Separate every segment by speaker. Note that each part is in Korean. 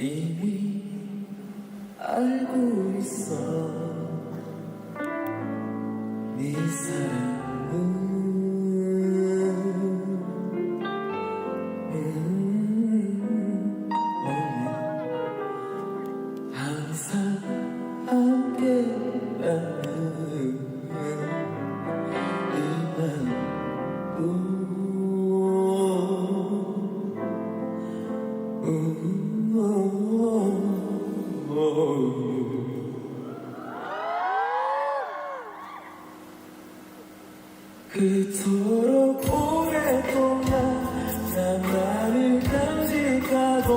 Speaker 1: 이미 알고 있어. 네 사랑은 그토록 오랫동안 난 나를 간직하고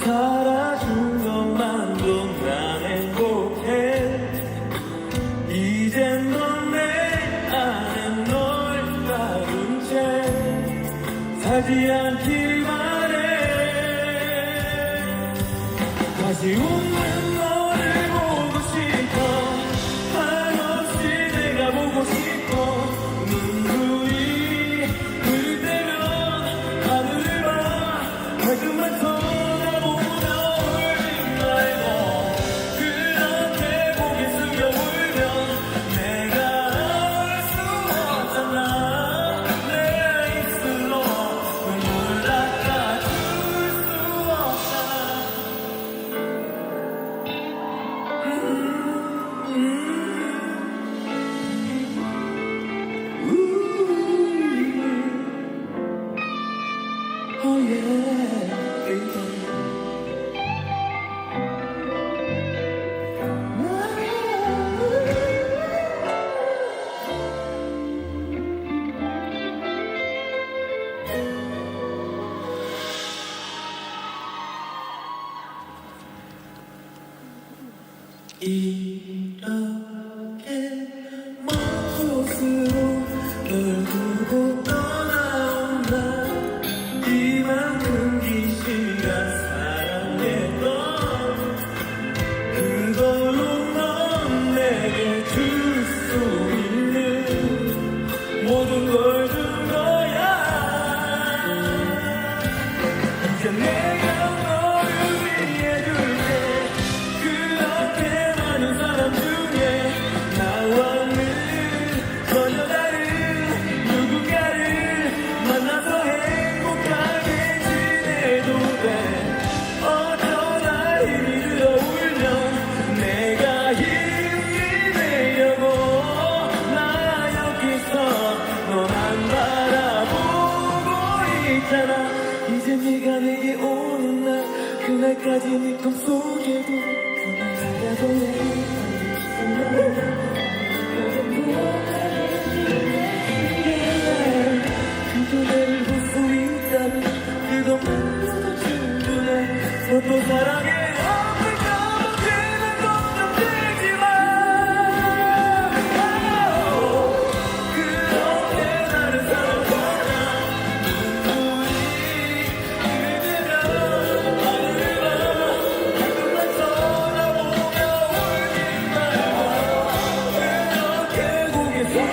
Speaker 1: 살아준 것만도 난 행복해. 이젠 넌내 안에 널 가둔 채 살지 않길 바래 다 이렇게 먼 곳으로 널 괜찮아 이제 네가 내게 오는 날 그날까지 네 꿈속에도 그날 살아볼래 그도 나를 볼수 있다면 그것만으로도 충분해 너도 사랑해